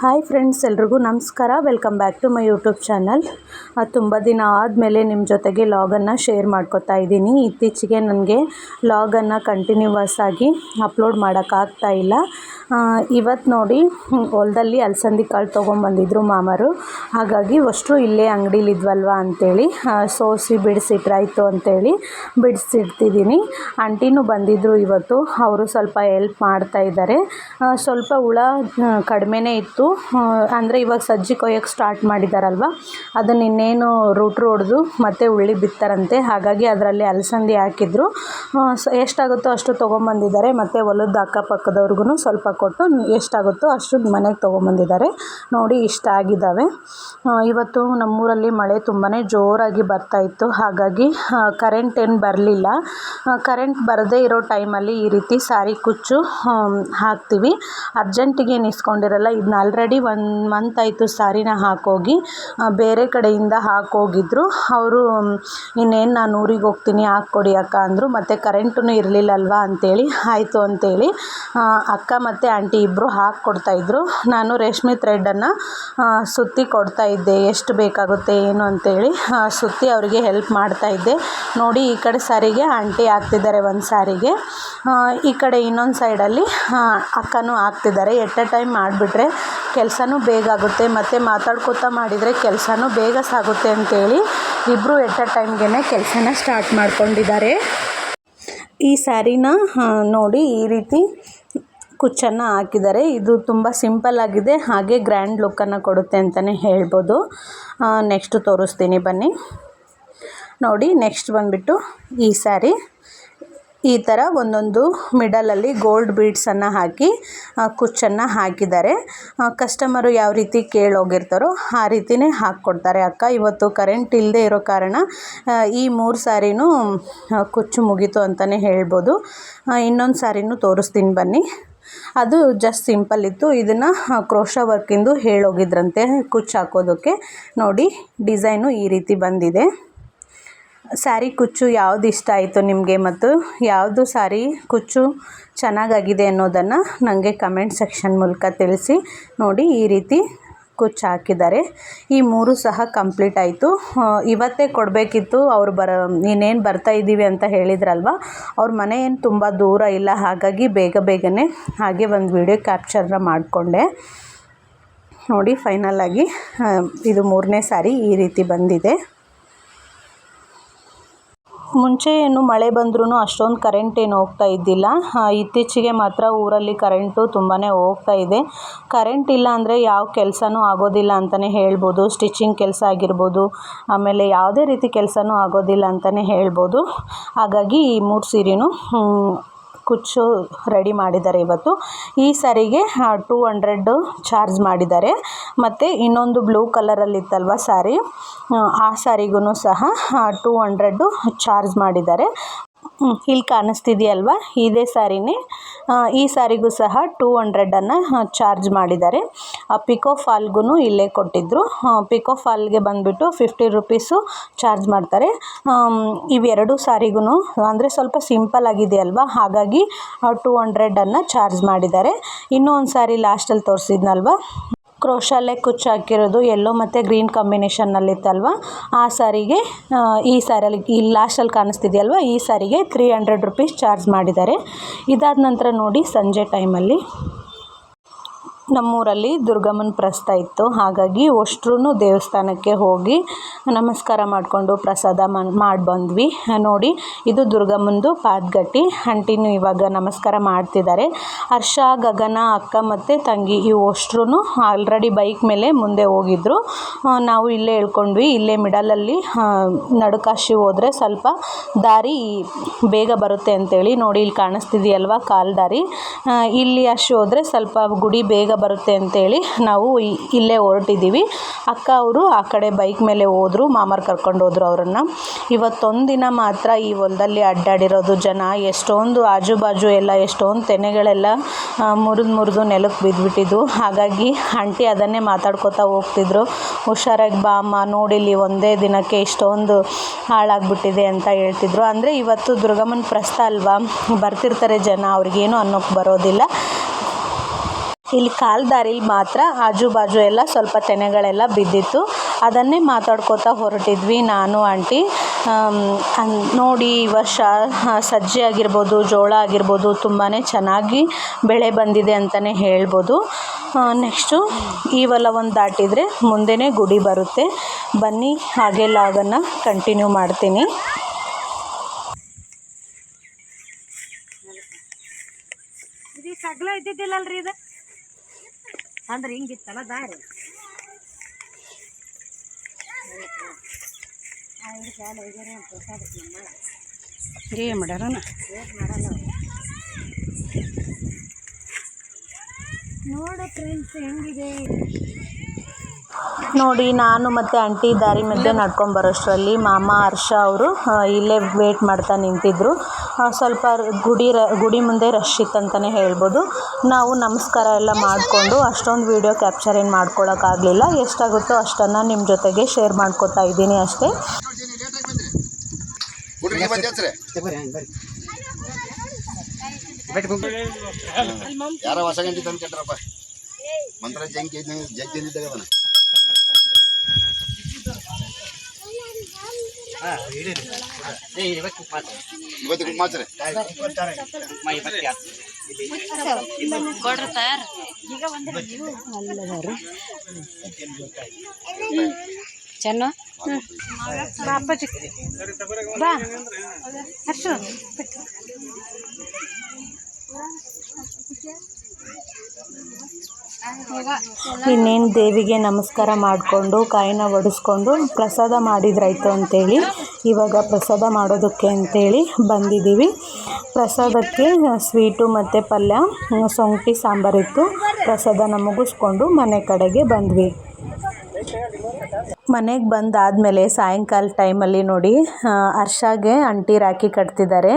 Hi friends, ಎಲ್ರಿಗೂ ನಮಸ್ಕಾರ. Welcome back to my YouTube channel. ತುಂಬ ದಿನ ಆದಮೇಲೆ ನಿಮ್ಮ ಜೊತೆಗೆ ಲಾಗನ್ನು ಶೇರ್ ಮಾಡ್ಕೊತಾ ಇದ್ದೀನಿ. ಇತ್ತೀಚೆಗೆ ನನಗೆ ಲಾಗನ್ನು ಕಂಟಿನ್ಯೂವಸ್ ಆಗಿ ಅಪ್ಲೋಡ್ ಮಾಡೋಕ್ಕಾಗ್ತಾ ಇಲ್ಲ. ಇವತ್ತು ನೋಡಿ ಹೊಲದಲ್ಲಿ ಅಲಸಂದಿ ಕಾಳು ತೊಗೊಂಬಂದಿದ್ರು ಮಾಮರು. ಹಾಗಾಗಿ ಅಷ್ಟು ಇಲ್ಲೇ ಅಂಗಡಿಲಿದ್ವಲ್ವ ಅಂಥೇಳಿ ಸೋಸಿ ಬಿಡಿಸಿಟ್ರಾಯ್ತು ಅಂಥೇಳಿ ಬಿಡಿಸಿಡ್ತಿದ್ದೀನಿ ಆಂಟಿನೂ ಬಂದಿದ್ದರು ಇವತ್ತು, ಅವರು ಸ್ವಲ್ಪ ಎಲ್ಪ್ ಮಾಡ್ತಾ ಇದ್ದಾರೆ ಸ್ವಲ್ಪ ಹುಳ ಕಡಿಮೆನೇ ಇತ್ತು. ಅಂದರೆ ಇವಾಗ ಸಜ್ಜಿ ಕೊಯ್ಯೋಕ್ಕೆ ಸ್ಟಾರ್ಟ್ ಮಾಡಿದ್ದಾರಲ್ವ ಅದನ್ನ ಇನ್ನೇನು ರೂಟ್ರು ಹೊಡೆದು ಮತ್ತೆ ಉಳ್ಳಿ ಬಿತ್ತಾರಂತೆ. ಹಾಗಾಗಿ ಅದರಲ್ಲಿ ಅಲಸಂದಿ ಹಾಕಿದ್ರು. ಎಷ್ಟಾಗುತ್ತೋ ಅಷ್ಟು ತೊಗೊಂಬಂದಿದ್ದಾರೆ ಮತ್ತು ಹೊಲದ ಅಕ್ಕಪಕ್ಕದವ್ರಿಗೂ ಸ್ವಲ್ಪ ಕೊಟ್ಟು ಎಷ್ಟಾಗುತ್ತೋ ಅಷ್ಟು ಮನೆಗೆ ತೊಗೊಂಬಂದಿದ್ದಾರೆ. ನೋಡಿ ಇಷ್ಟ ಆಗಿದ್ದಾವೆ. ಇವತ್ತು ನಮ್ಮೂರಲ್ಲಿ ಮಳೆ ತುಂಬಾ ಜೋರಾಗಿ ಬರ್ತಾ ಇತ್ತು. ಹಾಗಾಗಿ ಕರೆಂಟ್ ಏನು ಬರಲಿಲ್ಲ. ಕರೆಂಟ್ ಬರದೇ ಇರೋ ಟೈಮಲ್ಲಿ ಈ ರೀತಿ ಸಾರಿ ಕುಚ್ಚು ಹಾಕ್ತೀವಿ. ಅರ್ಜೆಂಟಿಗೆ ಏನು ಇಸ್ಕೊಂಡಿರಲ್ಲ ಇದನ್ನ ಆಲ್ರೆಡಿ ಒನ್ ಮಂತ್ ಆಯಿತು ಸಾರಿನ ಹಾಕೋಗಿ ಬೇರೆ ಕಡೆಯಿಂದ ಹಾಕೋಗಿದ್ರು. ಅವರು ಇನ್ನೇನು ನಾನು ಊರಿಗೆ ಹೋಗ್ತೀನಿ ಹಾಕ್ಕೊಡಿ ಅಕ್ಕ ಅಂದರು. ಮತ್ತು ಕರೆಂಟೂ ಇರಲಿಲ್ಲಲ್ವಾ ಅಂಥೇಳಿ ಆಯಿತು ಅಂಥೇಳಿ ಅಕ್ಕ ಮತ್ತು ಆಂಟಿ ಇಬ್ಬರು ಹಾಕ್ಕೊಡ್ತಾಯಿದ್ರು ನಾನು ರೇಷ್ಮೆ ಥ್ರೆಡನ್ನು ಸುತ್ತಿ ಕೊಡ್ತಾಯಿದ್ದೆ ಎಷ್ಟು ಬೇಕಾಗುತ್ತೆ, ಏನು ಅಂತೇಳಿ ಸುತ್ತಿ ಅವರಿಗೆ ಹೆಲ್ಪ್ ಮಾಡ್ತಾಯಿದ್ದೆ ನೋಡಿ, ಈ ಕಡೆ ಸಾರಿಗೆ ಆಂಟಿ ಹಾಕ್ತಿದ್ದಾರೆ ಒಂದು ಸಾರಿಗೆ. ಈ ಕಡೆ ಇನ್ನೊಂದು ಸೈಡಲ್ಲಿ ಅಕ್ಕನೂ ಹಾಕ್ತಿದ್ದಾರೆ. ಎಟ್ ಅ ಟೈಮ್ ಮಾಡಿಬಿಟ್ರೆ ಕೆಲಸನೂ ಬೇಗ ಆಗುತ್ತೆ. ಮತ್ತು ಮಾತಾಡ್ಕೊತಾ ಮಾಡಿದರೆ ಕೆಲಸನೂ ಬೇಗ ಸಾಗುತ್ತೆ ಅಂತೇಳಿ ಇಬ್ಬರು ಎಟ್ ಅ ಟೈಮ್ಗೆ ಕೆಲಸನ ಸ್ಟಾರ್ಟ್ ಮಾಡ್ಕೊಂಡಿದ್ದಾರೆ. ಈ ಸ್ಯಾರಿನ ನೋಡಿ, ಈ ರೀತಿ ಕುಚ್ಚನ್ನು ಹಾಕಿದ್ದಾರೆ. ಇದು ತುಂಬ ಸಿಂಪಲ್ ಆಗಿದೆ. ಹಾಗೆ ಗ್ರ್ಯಾಂಡ್ ಲುಕ್ಕನ್ನು ಕೊಡುತ್ತೆ ಅಂತಲೇ ಹೇಳ್ಬೋದು. ನೆಕ್ಸ್ಟು ತೋರಿಸ್ತೀನಿ ಬನ್ನಿ. ನೋಡಿ ನೆಕ್ಸ್ಟ್ ಬಂದುಬಿಟ್ಟು ಈ ಸ್ಯಾರಿ. ಈ ಥರ ಒಂದೊಂದು ಮಿಡಲಲ್ಲಿ ಗೋಲ್ಡ್ ಬೀಡ್ಸನ್ನು ಹಾಕಿ ಕುಚ್ಚನ್ನು ಹಾಕಿದ್ದಾರೆ. ಕಸ್ಟಮರು ಯಾವ ರೀತಿ ಕೇಳೋಗಿರ್ತಾರೋ ಆ ರೀತಿಯೇ ಹಾಕ್ಕೊಡ್ತಾರೆ ಅಕ್ಕ. ಇವತ್ತು ಕರೆಂಟ್ ಇಲ್ಲದೆ ಇರೋ ಕಾರಣ ಈ ಮೂರು ಸ್ಯಾರಿನೂ ಕುಚ್ಚು ಮುಗೀತು ಅಂತಲೇ ಹೇಳ್ಬೋದು. ಇನ್ನೊಂದು ಸ್ಯಾರಿನೂ ತೋರಿಸ್ತೀನಿ ಬನ್ನಿ. ಅದು ಜಸ್ಟ್ ಸಿಂಪಲ್ ಇತ್ತು. ಇದನ್ನು ಕ್ರೋಶ ವರ್ಕಿಂದು ಹೇಳೋಗಿದ್ರಂತೆ. ಕುಚ್ಚು ಹಾಕೋದಕ್ಕೆ. ನೋಡಿ ಡಿಸೈನು ಈ ರೀತಿ ಬಂದಿದೆ. ಸ್ಯಾರಿ ಕುಚ್ಚು ಯಾವ್ದು ಇಷ್ಟ ಆಯಿತು ನಿಮಗೆ ಮತ್ತು ಯಾವುದು ಸ್ಯಾರಿ ಕುಚ್ಚು ಚೆನ್ನಾಗಾಗಿದೆ ಅನ್ನೋದನ್ನು ನನಗೆ ಕಮೆಂಟ್ ಸೆಕ್ಷನ್ ಮೂಲಕ ತಿಳಿಸಿ. ನೋಡಿ, ಈ ರೀತಿ ಕುಚ್ಚು ಹಾಕಿದ್ದಾರೆ. ಈ ಮೂರು ಸಹ ಕಂಪ್ಲೀಟ್ ಆಯಿತು. ಇವತ್ತೇ ಕೊಡಬೇಕಿತ್ತು. ಅವ್ರು ಬರ, ಇನ್ನೇನು ಬರ್ತಾ ಇದ್ದೀವಿ ಅಂತ ಹೇಳಿದ್ರಲ್ವ? ಅವ್ರ ಮನೆ ಏನು ತುಂಬ ದೂರ ಇಲ್ಲ. ಹಾಗಾಗಿ ಬೇಗ ಬೇಗನೆ ಹಾಗೆ ಒಂದು ವಿಡಿಯೋ ಕ್ಯಾಪ್ಚರ್ನ ಮಾಡಿಕೊಂಡೆ. ನೋಡಿ ಫೈನಲ್ ಆಗಿ ಇದು ಮೂರನೇ ಸಾರಿ ಈ ರೀತಿ ಬಂದಿದೆ. ಮುಂಚೆ ಏನು ಮಳೆ ಬಂದ್ರೂ ಅಷ್ಟೊಂದು ಕರೆಂಟ್ ಏನು ಹೋಗ್ತಾ ಇದ್ದಿಲ್ಲ. ಇತ್ತೀಚೆಗೆ ಮಾತ್ರ ಊರಲ್ಲಿ ಕರೆಂಟು ತುಂಬಾ ಹೋಗ್ತಾ ಇದೆ. ಕರೆಂಟ್ ಇಲ್ಲ ಅಂದರೆ ಯಾವ ಕೆಲಸನೂ ಆಗೋದಿಲ್ಲ ಅಂತಲೇ ಹೇಳ್ಬೋದು. ಸ್ಟಿಚಿಂಗ್ ಕೆಲಸ ಆಗಿರ್ಬೋದು, ಆಮೇಲೆ ಯಾವುದೇ ರೀತಿ ಕೆಲಸನೂ ಆಗೋದಿಲ್ಲ ಅಂತಲೇ ಹೇಳ್ಬೋದು. ಹಾಗಾಗಿ ಈ ಮೂರು ಸೀರೆನೂ ಕುಚ್ಚು ರೆಡಿ ಮಾಡಿದ್ದಾರೆ ಇವತ್ತು. ಈ ಸ್ಯಾರಿಗೆ ಟೂ ಹಂಡ್ರೆಡ್ ಚಾರ್ಜ್ ಮಾಡಿದ್ದಾರೆ. ಮತ್ತು ಇನ್ನೊಂದು ಬ್ಲೂ ಕಲರಲ್ಲಿತ್ತಲ್ವ ಸ್ಯಾರಿ ಆ ಸ್ಯಾರಿಗೂ ಸಹ ಟೂ ಹಂಡ್ರೆಡ್ಡು ಚಾರ್ಜ್ ಮಾಡಿದ್ದಾರೆ. ಇಲ್ಲಿ ಕಾಣಿಸ್ತಿದೆಯಲ್ವ? ಇದೇ ಸ್ಯಾರಿನೇ ಈ ಸಾರಿಗೂ ಸಹ ಟೂ ಹಂಡ್ರೆಡನ್ನು ಚಾರ್ಜ್ ಮಾಡಿದ್ದಾರೆ. ಪಿಕೋ ಫಾಲ್ಗೂ ಇಲ್ಲೇ ಕೊಟ್ಟಿದ್ದರು ಪಿಕೋ ಫಾಲ್ಗೆ ಬಂದುಬಿಟ್ಟು ಫಿಫ್ಟಿ ರುಪೀಸು ಚಾರ್ಜ್ ಮಾಡ್ತಾರೆ. ಇವೆರಡು ಸಾರಿಗೂ ಅಂದರೆ ಸ್ವಲ್ಪ ಸಿಂಪಲ್ ಆಗಿದೆ ಅಲ್ವಾ? ಹಾಗಾಗಿ ಟೂ ಹಂಡ್ರೆಡನ್ನು ಚಾರ್ಜ್ ಮಾಡಿದ್ದಾರೆ. ಇನ್ನೂ ಒಂದು ಸಾರಿ ಲಾಸ್ಟಲ್ಲಿ ತೋರಿಸಿದ್ನಲ್ವ? ಕ್ರೋಶಲ್ಲೇ ಕುಚ್ಚು ಹಾಕಿರೋದು ಎಲ್ಲೋ ಮತ್ತು ಗ್ರೀನ್ ಕಾಂಬಿನೇಷನ್ನಲ್ಲಿತ್ತಲ್ವ? ಆ ಸಾರಿಗೆ ಈ ಸ್ಯಾರಲ್ಲಿ ಈ ಲಾಸ್ಟಲ್ಲಿ ಕಾಣಿಸ್ತಿದೆಯಲ್ವ? ಈ ಸಾರಿಗೆ ತ್ರೀ ಹಂಡ್ರೆಡ್ ರುಪೀಸ್ ಚಾರ್ಜ್ ಮಾಡಿದ್ದಾರೆ. ಇದಾದ ನಂತರ ನೋಡಿ ಸಂಜೆ ಟೈಮಲ್ಲಿ ನಮ್ಮೂರಲ್ಲಿ ದುರ್ಗಮ್ಮನ ಪ್ರಸ್ತ ಇತ್ತು. ಹಾಗಾಗಿ ಅಷ್ಟ್ರೂ ದೇವಸ್ಥಾನಕ್ಕೆ ಹೋಗಿ ನಮಸ್ಕಾರ ಮಾಡಿಕೊಂಡು ಪ್ರಸಾದ ಮಾಡಿ ಬಂದ್ವಿ. ನೋಡಿ, ಇದು ದುರ್ಗಮ್ಮಂದು ಪಾದಗಟ್ಟಿ. ಆಂಟಿನೂ ಇವಾಗ ನಮಸ್ಕಾರ ಮಾಡ್ತಿದ್ದಾರೆ. ಹರ್ಷ, ಗಗನ, ಅಕ್ಕ ಮತ್ತು ತಂಗಿ ಇವು ಅಷ್ಟ್ರೂ ಆಲ್ರೆಡಿ ಬೈಕ್ ಮೇಲೆ ಮುಂದೆ ಹೋಗಿದ್ರು. ನಾವು ಇಲ್ಲೇ ಹೇಳ್ಕೊಂಡ್ವಿ. ಇಲ್ಲೇ ಮಿಡಲಲ್ಲಿ ನಡುಕಾಶಿ ಹೋದರೆ ಸ್ವಲ್ಪ ದಾರಿ ಬೇಗ ಬರುತ್ತೆ ಅಂತೇಳಿ. ನೋಡಿ, ಇಲ್ಲಿ ಕಾಣಿಸ್ತಿದೆಯಲ್ವ ಕಾಲು ದಾರಿ ಇಲ್ಲಿ ಅಷ್ಟು ಹೋದರೆ ಸ್ವಲ್ಪ ಗುಡಿ ಬೇಗ ಬರುತ್ತೆ ಅಂತೇಳಿ ನಾವು ಇಲ್ಲೇ ಹೊರಟಿದ್ದೀವಿ. ಅಕ್ಕ ಅವರು ಆ ಕಡೆ ಬೈಕ್ ಮೇಲೆ ಹೋದರು, ಮಾಮರು ಕರ್ಕೊಂಡು ಹೋದರು ಅವರನ್ನು. ಇವತ್ತೊಂದು ದಿನ ಮಾತ್ರ ಈ ಹೊಲದಲ್ಲಿ ಅಡ್ಡಾಡಿರೋದು ಜನ. ಎಷ್ಟೊಂದು ಆಜು ಬಾಜು ಎಲ್ಲ, ಎಷ್ಟೊಂದು ತೆನೆಗಳೆಲ್ಲ ಮುರಿದು ಮುರಿದು ನೆಲಕ್ಕೆ ಬಿದ್ದುಬಿಟ್ಟಿದ್ದು ಹಾಗಾಗಿ ಆಂಟಿ ಅದನ್ನೇ ಮಾತಾಡ್ಕೋತಾ ಹೋಗ್ತಿದ್ರು. ಹುಷಾರಾಗಿ ಬಾ ಅಮ್ಮ ನೋಡಿಲಿ ಒಂದೇ ದಿನಕ್ಕೆ ಇಷ್ಟೊಂದು ಹಾಳಾಗ್ಬಿಟ್ಟಿದೆ ಅಂತ ಹೇಳ್ತಿದ್ರು. ಅಂದರೆ ಇವತ್ತು ದುರ್ಗಮ್ಮನ ಪ್ರಸ್ತ ಅಲ್ವಾ? ಬರ್ತಿರ್ತಾರೆ ಜನ, ಅವ್ರಿಗೇನು ಅನ್ನೋಕ್ಕೆ ಬರೋದಿಲ್ಲ. ಇಲ್ಲಿ ಕಾಲ್ ದಾರಿಲಿ ಮಾತ್ರ ಆಜು ಬಾಜು ಎಲ್ಲ ಸ್ವಲ್ಪ ತೆನೆಗಳೆಲ್ಲ ಬಿದ್ದಿತ್ತು. ಅದನ್ನೇ ಮಾತಾಡ್ಕೋತಾ ಹೊರಟಿದ್ವಿ ನಾನು, ಆಂಟಿ. ನೋಡಿ ಈ ವರ್ಷ ಸಜ್ಜೆ ಆಗಿರ್ಬೋದು, ಜೋಳ ಆಗಿರ್ಬೋದು ತುಂಬಾ ಚೆನ್ನಾಗಿ ಬೆಳೆ ಬಂದಿದೆ ಅಂತಲೇ ಹೇಳ್ಬೋದು. ನೆಕ್ಸ್ಟು, ಈ ಒಂದು ದಾಟಿದರೆ ಮುಂದೆನೇ ಗುಡಿ ಬರುತ್ತೆ. ಬನ್ನಿ, ಹಾಗೆ ಲಾಗನ್ನು ಕಂಟಿನ್ಯೂ ಮಾಡ್ತೀನಿ. ಇದು ಸಗ್ಲ ಇದ್ದಿದ್ದಿಲ್ಲಲ್ರಿ ಇದು? ಅಂದ್ರೆ ಹಿಂಗಿತ್ತಲ್ಲ ದಾರಿ? ಏನು ಮಾಡ್ಯಾರ ನೋಡ ಫ್ರೆಂಡ್ಸ್ ಹೆಂಗಿದೆ? ನೋಡಿ ನಾನು ಮತ್ತು ಆಂಟಿ ದಾರಿ ಮಧ್ಯೆ ನಡ್ಕೊಂಡು ಬರೋಷ್ಟರಲ್ಲಿ ಮಾಮ ಹರ್ಷ ಅವರು ಇಲ್ಲೇ ವೇಟ್ ಮಾಡ್ತಾ ನಿಂತಿದ್ದರು ಆ, ಸ್ವಲ್ಪ ಗುಡಿ ರ ಗುಡಿ ಮುಂದೆ ರಶ್ ಇತ್ತು ಅಂತಲೇ ಹೇಳ್ಬೋದು. ನಾವು ನಮಸ್ಕಾರ ಎಲ್ಲ ಮಾಡಿಕೊಂಡು ಅಷ್ಟೊಂದು ವೀಡಿಯೋ ಕ್ಯಾಪ್ಚರ್ ಏನು ಮಾಡ್ಕೊಳ್ಳೋಕ್ಕಾಗಲಿಲ್ಲ ಎಷ್ಟಾಗುತ್ತೋ ಅಷ್ಟನ್ನು ನಿಮ್ಮ ಜೊತೆಗೆ ಶೇರ್ ಮಾಡ್ಕೊತಾ ಇದ್ದೀನಿ ಅಷ್ಟೇ. ಯಾರ ಹೊಸ ಗಂಟೆ ತಂದು ಕೆಟ್ಟರಪ್ಪ ಮಂತ್ರ ಜಂಕಿ ಜಗ್ ತಿಂದಿದ್ದಾಗ ಅವನ ಇವತ್ತು ಮಾಚ್ರೆ ಚೆನ್ನ? ಅಪ್ಪಾಜಿ. ಬಾ. ಹರ್ಷು. ಇನ್ನೇನು ದೇವಿಗೆ ನಮಸ್ಕಾರ ಮಾಡಿಕೊಂಡು, ಕಾಯಿನ ಒಡಿಸ್ಕೊಂಡು ಪ್ರಸಾದ ಮಾಡಿದ್ರಾಯ್ತು ಅಂತೇಳಿ, ಇವಾಗ ಪ್ರಸಾದ ಮಾಡೋದಕ್ಕೆ ಅಂತೇಳಿ ಬಂದಿದ್ದೀವಿ. ಪ್ರಸಾದಕ್ಕೆ ಸ್ವೀಟು ಮತ್ತು ಪಲ್ಯ ಸೊಂಕಿ ಸಾಂಬಾರಿತ್ತು. ಪ್ರಸಾದನ ಮುಗಿಸ್ಕೊಂಡು ಮನೆ ಕಡೆಗೆ ಬಂದ್ವಿ. ಮನೆಗೆ ಬಂದಾದಮೇಲೆ ಸಾಯಂಕಾಲ ಟೈಮಲ್ಲಿ ನೋಡಿ ಅರ್ಷಾಗೆ ಆಂಟಿ ರಾಖಿ ಕಟ್ತಿದ್ದಾರೆ.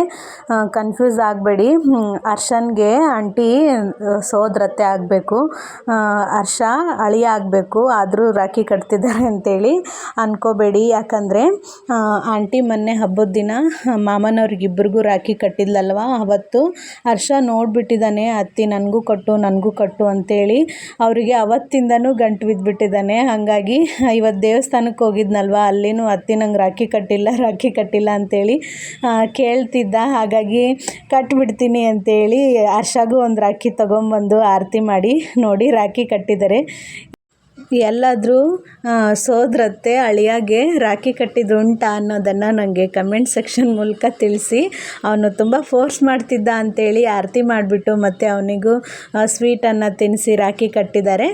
ಕನ್ಫ್ಯೂಸ್ ಆಗಬೇಡಿ. ಅರ್ಷನ್ಗೆ ಆಂಟಿ ಸೋದ್ರತೆ ಆಗಬೇಕು. ಅರ್ಷ ಅಳಿ ಆಗಬೇಕು. ಆದರೂ ರಾಖಿ ಕಟ್ತಿದ್ದಾರೆ ಅಂತೇಳಿ ಅನ್ಕೋಬೇಡಿ. ಯಾಕಂದರೆ ಆಂಟಿ ಮೊನ್ನೆ ಹಬ್ಬದ ದಿನ ಮಾಮನವ್ರಿಗಿಬ್ಬರಿಗೂ ರಾಖಿ ಕಟ್ಟಿದ್ಲಲ್ವ? ಅವತ್ತು ಹರ್ಷ ನೋಡಿಬಿಟ್ಟಿದ್ದಾನೆ, ಅತ್ತಿ, ನನಗೂ ಕಟ್ಟು ನನಗೂ ಕಟ್ಟು ಅಂತೇಳಿ. ಅವರಿಗೆ ಅವತ್ತಿಂದನೂ ಗಂಟು ಬಿದ್ದುಬಿಟ್ಟಿದ್ದಾನೆ ಹಾಗಾಗಿ ಇವತ್ತು ದೇವಸ್ಥಾನಕ್ಕೆ ಹೋಗಿದ್ನಲ್ವ? ಅಲ್ಲಿನೂ ಅತ್ತಿ ನಂಗೆ ರಾಖಿ ಕಟ್ಟಿಲ್ಲ ರಾಖಿ ಕಟ್ಟಿಲ್ಲ ಅಂತೇಳಿ ಆ, ಕೇಳ್ತಿದ್ದ. ಹಾಗಾಗಿ ಕಟ್ಬಿಡ್ತೀನಿ ಅಂತೇಳಿ ಹರ್ಷಗೂ ಒಂದು ರಾಖಿ ತೊಗೊಂಬಂದು ಆರತಿ ಮಾಡಿ ನೋಡಿ ರಾಖಿ ಕಟ್ಟಿದ್ದಾರೆ ಎಲ್ಲಾದರೂ ಸೋದರತ್ತೆ, ಅಳಿಯಾಗೆ ರಾಖಿ ಕಟ್ಟಿದ್ದು ಉಂಟಾ ಅನ್ನೋದನ್ನು ನನಗೆ ಕಮೆಂಟ್ ಸೆಕ್ಷನ್ ಮೂಲಕ ತಿಳಿಸಿ. ಅವನು ತುಂಬ ಫೋರ್ಸ್ ಮಾಡ್ತಿದ್ದ ಅಂತೇಳಿ ಆರತಿ ಮಾಡಿಬಿಟ್ಟು ಮತ್ತು ಅವನಿಗೂ ಸ್ವೀಟನ್ನು ತಿನ್ನಿಸಿ ರಾಖಿ ಕಟ್ಟಿದ್ದಾರೆ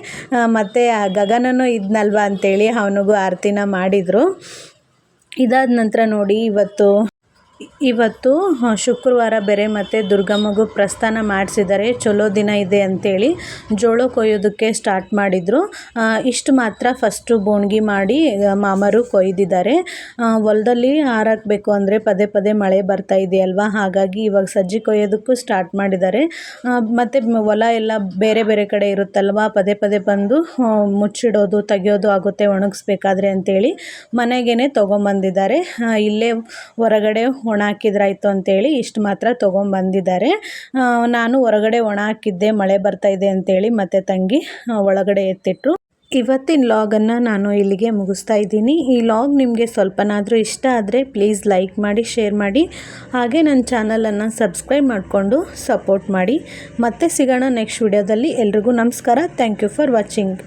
ಮತ್ತು ಗಗನನೂ ಇದ್ನಲ್ವ ಅಂತೇಳಿ ಅವನಿಗೂ ಆರತಿನ ಮಾಡಿದರು. ಇದಾದ ನಂತರ ನೋಡಿ ಇವತ್ತು ಇವತ್ತು ಶುಕ್ರವಾರ ಬೇರೆ ಮತ್ತು ದುರ್ಗಮ್ಮಗೂ ಪ್ರಸ್ಥಾನ ಮಾಡಿಸಿದ್ದಾರೆ ಚಲೋ ದಿನ ಇದೆ ಅಂತೇಳಿ ಜೋಳ ಕೊಯ್ಯೋದಕ್ಕೆ ಸ್ಟಾರ್ಟ್ ಮಾಡಿದರು. ಇಷ್ಟು ಮಾತ್ರ ಫಸ್ಟು ಬೋಣ್ಗಿ ಮಾಡಿ ಮಾಮರು ಕೊಯ್ದಿದ್ದಾರೆ. ಹೊಲದಲ್ಲಿ ಹಾರಾಕಬೇಕು ಅಂದರೆ ಪದೇ ಪದೇ ಮಳೆ ಬರ್ತಾ ಇದೆಯಲ್ವಾ? ಹಾಗಾಗಿ ಇವಾಗ ಸಜ್ಜಿ ಕೊಯ್ಯೋದಕ್ಕೂ ಸ್ಟಾರ್ಟ್ ಮಾಡಿದ್ದಾರೆ. ಮತ್ತು ಹೊಲ ಎಲ್ಲ ಬೇರೆ ಬೇರೆ ಕಡೆ ಇರುತ್ತಲ್ವ? ಪದೇ ಪದೇ ಬಂದು ಮುಚ್ಚಿಡೋದು, ತೆಗೆಯೋದು ಆಗುತ್ತೆ, ಒಣಗಿಸ್ಬೇಕಾದ್ರೆ ಅಂತೇಳಿ ಮನೆಗೇ ತೊಗೊಂಬಂದಿದ್ದಾರೆ. ಇಲ್ಲೇ ಹೊರಗಡೆ ಒಣ ಹಾಕಿದ್ರಾಯ್ತು ಅಂತೇಳಿ ಇಷ್ಟು ಮಾತ್ರ ತೊಗೊಂಬಂದಿದ್ದಾರೆ. ನಾನು ಹೊರಗಡೆ ಒಣ ಹಾಕಿದ್ದೆ, ಮಳೆ ಬರ್ತಾ ಇದೆ ಅಂತೇಳಿ ಮತ್ತೆ ತಂಗಿ ಒಳಗಡೆ ಎತ್ತಿಟ್ರು. ಇವತ್ತಿನ ಲಾಗನ್ನು ನಾನು ಇಲ್ಲಿಗೆ ಮುಗಿಸ್ತಾ ಇದ್ದೀನಿ. ಈ ಲಾಗ್ ನಿಮಗೆ ಸ್ವಲ್ಪನಾದರೂ ಇಷ್ಟ ಆದರೆ ಪ್ಲೀಸ್ ಲೈಕ್ ಮಾಡಿ, ಶೇರ್ ಮಾಡಿ. ಹಾಗೆ ನನ್ನ ಚಾನಲನ್ನು ಸಬ್ಸ್ಕ್ರೈಬ್ ಮಾಡಿಕೊಂಡು ಸಪೋರ್ಟ್ ಮಾಡಿ. ಮತ್ತೆ ಸಿಗೋಣ ನೆಕ್ಸ್ಟ್ ವಿಡಿಯೋದಲ್ಲಿ. ಎಲ್ರಿಗೂ ನಮಸ್ಕಾರ. Thank you for watching.